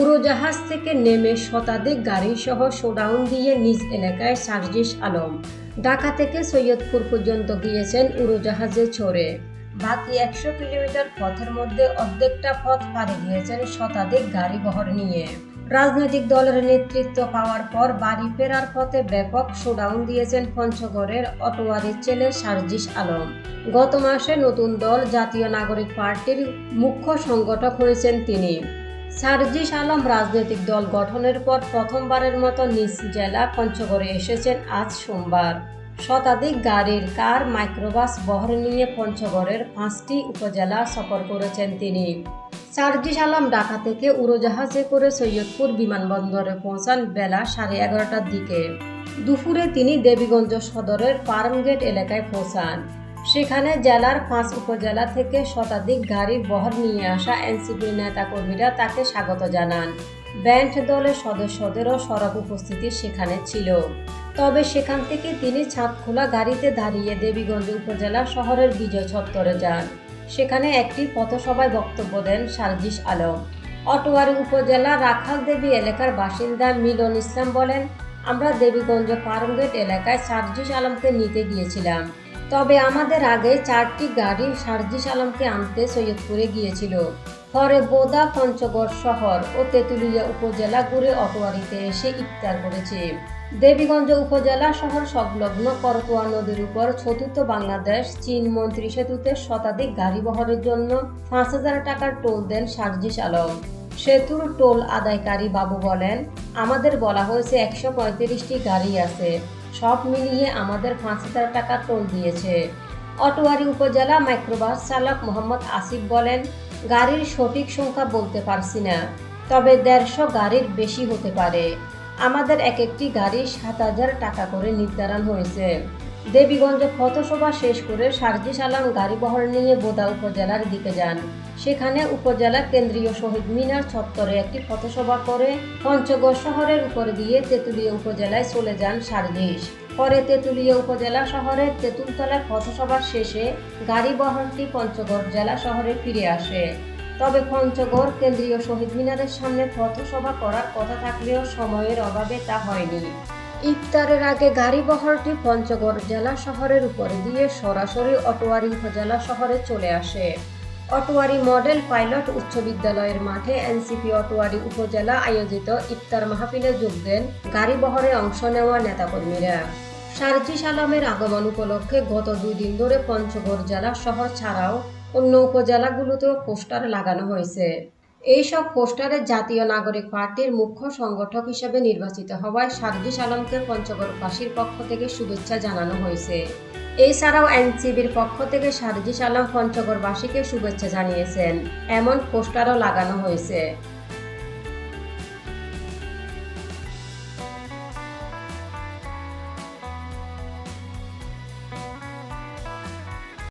উড়োজাহাজ থেকে নেমে শতাধিক গাড়িসহ শোডাউন দিয়ে নিজ এলাকায় সার্জিস আলম। ঢাকা থেকে সৈয়দপুর পর্যন্ত গিয়েছেন উড়োজাহাজে চড়ে। বাকি একশো কিলোমিটার পথের মধ্যে অর্ধেকটা পথ পাড়ি দিয়েছেন শতাধিক গাড়ি বহর নিয়ে। রাজনৈতিক দলের নেতৃত্ব পাওয়ার পর বাড়ি ফেরার পথে ব্যাপক শোডাউন দিয়েছেন পঞ্চগড়ের অটোয়ারির ছেলে সার্জিস আলম। গত মাসে নতুন দল জাতীয় নাগরিক পার্টির মুখ্য সংগঠক হয়েছেন তিনি। সার্জিস আলম রাজনৈতিক দল গঠনের পর প্রথমবারের মতো নিজ জেলা পঞ্চগড়ে এসেছেন আজ সোমবার। শতাধিক গাড়ির কার মাইক্রোবাস বহর নিয়ে পঞ্চগড়ের পাঁচটি উপজেলা সফর করেছেন তিনি। সার্জিস আলম ঢাকা থেকে উড়োজাহাজে করে সৈয়দপুর বিমানবন্দরে পৌঁছান বেলা সাড়ে এগারোটার দিকে। দুপুরে তিনি দেবীগঞ্জ সদরের ফার্মগেট এলাকায় পৌঁছান। সেখানে জেলার পাঁচ উপজেলা থেকে শতাধিক গাড়ি বহর নিয়ে আসা এনসিপির নেতাকর্মীরা তাকে স্বাগত জানান। ব্যান্ড দলের সদস্যদেরও সরব উপস্থিতি সেখানে ছিল। তবে সেখান থেকে তিনি ছাদখোলা গাড়িতে দাঁড়িয়ে দেবীগঞ্জ উপজেলা শহরের বিজয় চত্বরে যান। সেখানে একটি পথসভায় বক্তব্য দেন সার্জিস আলম। অটোয়ারি উপজেলা রাখাল দেবী এলাকার বাসিন্দা মিলন ইসলাম বলেন, আমরা দেবীগঞ্জ ফার্মগেট এলাকায় সার্জিস আলমকে নিতে গিয়েছিলাম। তবে আমাদের আগে চারটি গাড়ি সার্জিস আলমকে আনতে সৈয়দপুরে গিয়েছিল। পরে বোদা পঞ্চগড় শহর ও তেঁতুলিয়া উপজেলা ঘুরে অটোয়ারিতে এসে ইফতার করেছে। দেবীগঞ্জ উপজেলা শহর সংলগ্ন করতোয়া নদীর উপর চতুর্থ বাংলাদেশ চীন মন্ত্রী সেতুতে শতাধিক গাড়ি বহরের জন্য পাঁচ হাজার টাকার টোল দেন সার্জিস আলম সেতুর টোল আদায়কারী বাবু বলেন, আমাদের বলা হয়েছে একশো পঁয়ত্রিশটি গাড়ি আছে। সব মিলিয়ে আমাদের পাঁচ হাজার টাকা টোল দিয়েছে। অটোয়ারি উপজেলা মাইক্রোবাস চালক মোহাম্মদ আসিফ বলেন, গাড়ির সঠিক সংখ্যা বলতে পারছি না, তবে দেড়শো গাড়ির বেশি হতে পারে। আমাদের এক একটি গাড়ি সাত হাজার টাকা করে নির্ধারণ হয়েছে। দেবীগঞ্জে পথসভা শেষ করে সার্জিস আলম গাড়ি বহর নিয়ে বোদা উপজেলার দিকে যান। সেখানে উপজেলা কেন্দ্রীয় শহীদ মিনার চত্বরে একটি পথসভা করে পঞ্চগড় শহরের উপর দিয়ে তেঁতুলিয়া উপজেলায় চলে যান সার্জিস। পরে তেঁতুলিয়া উপজেলা শহরের তেঁতুলতলার পথসভা শেষে গাড়ি বহরটি পঞ্চগড় জেলা শহরে ফিরে আসে। তবে পঞ্চগড় কেন্দ্রীয় শহীদ মিনারের সামনে পথসভা করার কথা থাকলেও সময়ের অভাবে তা হয়নি। ইফতারের আগে গাড়ি বহরটি পঞ্চগড় জেলা শহরের উপরে দিয়ে সরাসরি অটোয়ারি উপজেলা শহরে চলে আসে। অটোয়ারি মডেল পাইলট উচ্চ বিদ্যালয়ের মাঠে এনসিপি অটোয়ারি উপজেলা আয়োজিত ইফতার মাহফিলে যোগ দেন গাড়ি বহরে অংশ নেওয়া নেতাকর্মীরা। সার্জিস আলমের আগমন উপলক্ষে গত দুই দিন ধরে পঞ্চগড় জেলা শহর ছাড়াও অন্য উপজেলাগুলোতেও পোস্টার লাগানো হয়েছে। এইসব পোস্টারে জাতীয় নাগরিক পার্টির মুখ্য সংগঠক হিসেবে নির্বাচিত হওয়ায় সার্জিস আলমকে পঞ্চগড়বাসীর পক্ষ থেকে শুভেচ্ছা জানানো হয়েছে। এছাড়াও এনসিবির পক্ষ থেকে সার্জিস আলম পঞ্চগড়বাসীকে শুভেচ্ছা জানিয়েছেন। এমন পোস্টারও লাগানো হয়েছে।